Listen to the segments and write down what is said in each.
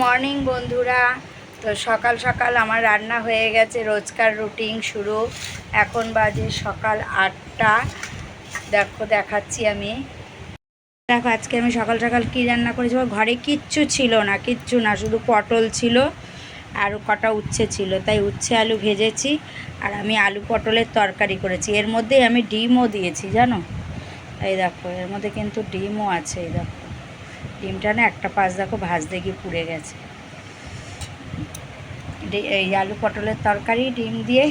Morning, বন্ধুরা। তো সকাল সকাল আমার রান্না হয়ে গেছে, রোজকার রুটিন শুরু। এখন বাজে সকাল আটটা। দেখো, দেখাচ্ছি আমি। দেখো, আজকে আমি সকাল সকাল কী রান্না করেছি ঘরে কিচ্ছু ছিল না, কিচ্ছু না, শুধু পটল ছিল আর কটা উচ্ছে ছিল। তাই উচ্ছে, আলু ভেজেছি আর আমি আলু পটলের তরকারি করেছি। এর মধ্যে আমি ডিমও দিয়েছি, জানো? এই দেখো, এর মধ্যে কিন্তু ডিমও আছে, এই দেখো। ডিমটা না একটা পাশ দেখো ভাজতে গিয়ে পুড়ে গেছে। এই আলু পটলের তরকারি, ডিম দিয়ে,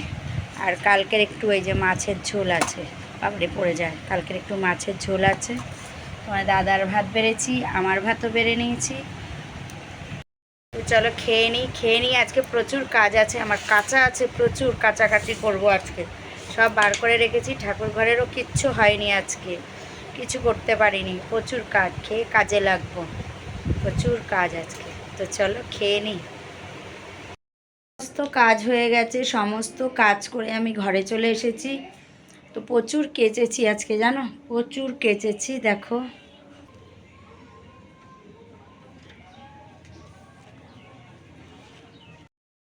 আর কালকের একটু এই যে মাছের ঝোল আছে। বাবরে পড়ে যায়। কালকের একটু মাছের ঝোল আছে। তোমার দাদার ভাত বেড়েছি, আমার ভাতও বেড়ে নিয়েছি। তো চলো খেয়ে নিই খেয়ে নিই আজকে প্রচুর কাজ আছে, আমার কাঁচা আছে প্রচুর, কাচাকাচি করব আজকে। সব বার করে রেখেছি ঠাকুর ঘরেরও কিচ্ছু হয়নি আজকে। কিছু করতে পারিনি। প্রচুর কাজ, খেয়ে কাজে লাগবো। প্রচুর কাজ আজকে। তো চলো খেয়ে নিই। সমস্ত কাজ হয়ে গেছে, সমস্ত কাজ করে আমি ঘরে চলে এসেছি। তো প্রচুর কেচেছি আজকে, জানো? প্রচুর কেচেছি, দেখো।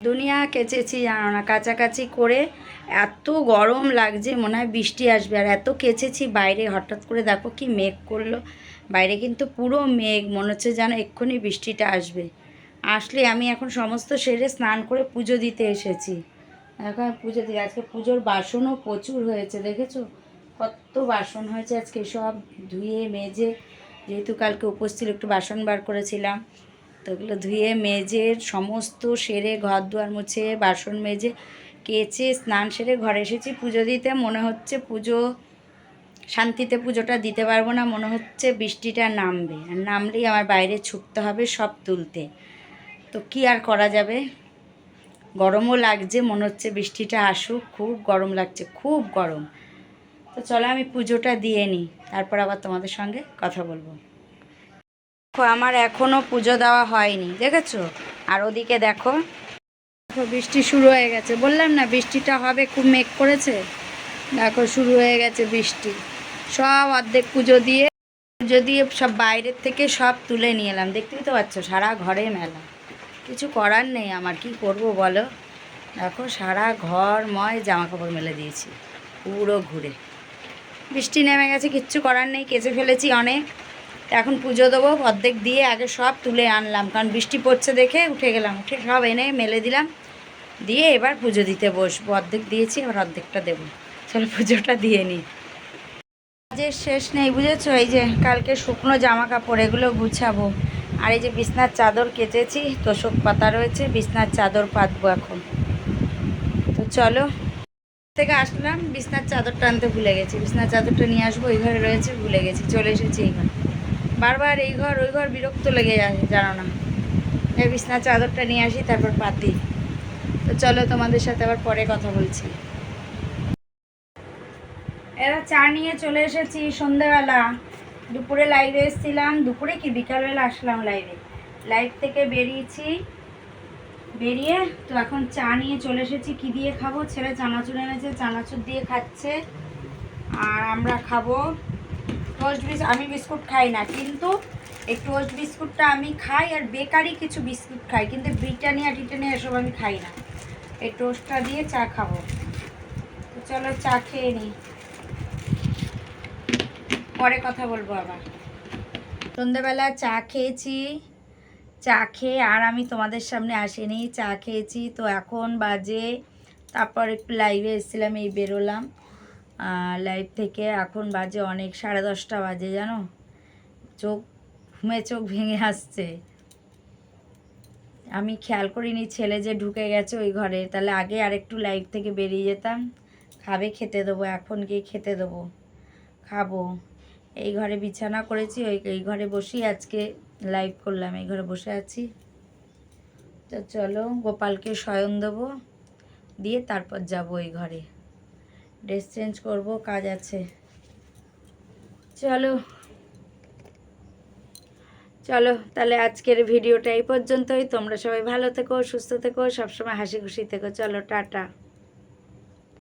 দুনিয়া কেচেছি, জানো না, কাছাকাছি করে এত গরম লাগছে, মনে হয় বৃষ্টি আসবে, আর এত কেচেছি বাইরে, হঠাৎ করে দেখো কি মেঘ করল। বাইরে কিন্তু পুরো মেঘ, মনে হচ্ছে যেন এক্ষুনি বৃষ্টিটা আসবে। আসলে আমি এখন সমস্ত সেরে স্নান করে পুজো দিতে এসেছি। এখন পুজো দিই, আজকে পুজোর বাসনও প্রচুর হয়েছে, দেখেছ? কত বাসন হয়েছে, আজকে সব ধুয়ে, মেজে, যেহেতু কালকে উপোস ছিল, একটু বাসন বার করেছিলাম। তো ওগুলো ধুয়ে, মেজে, সমস্ত সেরে, ঘর দুয়ার মুছে, বাসন মেজে, কেচে, স্নান সেরে ঘরে এসেছি। পুজো দিতে মনে হচ্ছে পুজো, শান্তিতে পুজোটা দিতে পারব না। মনে হচ্ছে বৃষ্টিটা নামবে। আর নামলেই আমার বাইরে ছুটতে হবে সব তুলতে। তো কি আর করা যাবে? গরমও লাগছে, মনে হচ্ছে বৃষ্টিটা আসুক। খুব গরম লাগছে, খুব গরম। তো চলো আমি পুজোটা দিয়ে নিই। তারপর আবার তোমাদের সঙ্গে কথা বলব। দেখো, আমার এখনও পুজো দেওয়া হয়নি, দেখেছ? আর ওদিকে দেখো বৃষ্টি শুরু হয়ে গেছে। বললাম না, বৃষ্টিটা হবে, খুব মেঘ করেছে। দেখো, শুরু হয়ে গেছে বৃষ্টি। সব অর্ধেক পুজো দিয়ে পুজো দিয়ে সব বাইরের থেকে সব তুলে নিয়ে এলাম। দেখতেই তো পাচ্ছ, সারা ঘরে মেলা। কিছু করার নেই আমার, কি করব বলো? দেখো, সারা ঘর ময় জামা কাপড় মেলে দিয়েছি, পুরো ঘুরে। বৃষ্টি নেমে গেছে, কিচ্ছু করার নেই, কেচে ফেলেছি অনেক। এখন পুজো দেবো, অর্ধেক দিয়ে আগে সব তুলে আনলাম, কারণ বৃষ্টি পড়ছে দেখে উঠে গেলাম, উঠে সব এনে মেলে দিলাম, দিয়ে এবার পুজো দিতে বসবো, অর্ধেক দিয়েছি, এবার অর্ধেকটা দেবো, চলো পুজোটা দিয়ে নিই কাজের শেষ নেই, বুঝেছ? এই যে কালকে শুকনো জামা কাপড় এগুলো গুছাবো, আর এই যে বিছনার চাদর কেচেছি, তোষক পাতা রয়েছে, বিছনার চাদর পাতবো এখন। তো চলো, থেকে আসলাম, বিছনার চাদরটা আনতে ভুলে গেছি, বিছনার চাদরটা নিয়ে আসব ওই ঘরে রয়েছে, ভুলে গেছি, চলে এসেছি এই ঘর বারবার এই ঘর, ওই ঘর বিরক্ত লেগে যায়, জানো না। এই বিছনার চাদরটা নিয়ে আসি, তারপর পাতি তো চলো তোমাদের সাথে আবার পরে কথা বলছি। এরা চা নিয়ে চলে এসেছি সন্ধেবেলা। দুপুরে লাইভে এসেছিলাম। দুপুরে কি? বিকালবেলা আসলাম লাইভে লাইভ থেকে বেরিয়েছি। বেরিয়ে তো এখন চা নিয়ে চলে এসেছি। কি দিয়ে খাব? ছেলে চানাচুর এনেছে, চানাচুর দিয়ে খাচ্ছে। আর আমরা খাব টোস্ট বিস্কুট আমি বিস্কুট খাই না, কিন্তু এই টোস্ট বিস্কুটটা আমি খাই আর বেকারি কিছু বিস্কুট খাই, কিন্তু ব্রিটানিয়া, টিটানিয়া এসব আমি খাই না। এই টোস্টটা দিয়ে চা খাব। তো চলো চা খেয়ে নিই পরে কথা বলব আবার। সন্ধ্যেবেলা চা খেয়েছি। চা খেয়ে আর আমি তোমাদের সামনে আসিনি, চা খেয়েছি। তো এখন বাজে, তারপর একটু লাইভে এসেছিলাম, এই বেরোলাম। লাইভ থেকে এখন বাজে অনেক, সাড়ে দশটা বাজে, জানো? চোখ ঘুমে চোখ ভেঙে আসছে। আমি খেয়াল করিনি ছেলে যে ঢুকে গেছে ওই ঘরে, তাহলে আগে আর একটু লাইভ থেকে বেরিয়ে যেতাম। খাবে, খেতে দেবো, এখন গিয়ে খেতে দেবো। খাব। এই ঘরে বিছানা করেছি, ওই, এই ঘরে বসেই আজকে লাইভ করলাম, এই ঘরে বসে আছি। তো চলো, গোপালকে শয়ন দেবো, দিয়ে তারপর যাব ওই ঘরে। ড্রেস চেঞ্জ করব, কাজ আছে। চলো। চলো, তাহলে আজকের ভিডিওটা এই পর্যন্তই। তোমরা সবাই ভালো থেকো, সুস্থ থেকো, সবসময় হাসি খুশি থেকো। চলো, টাটা।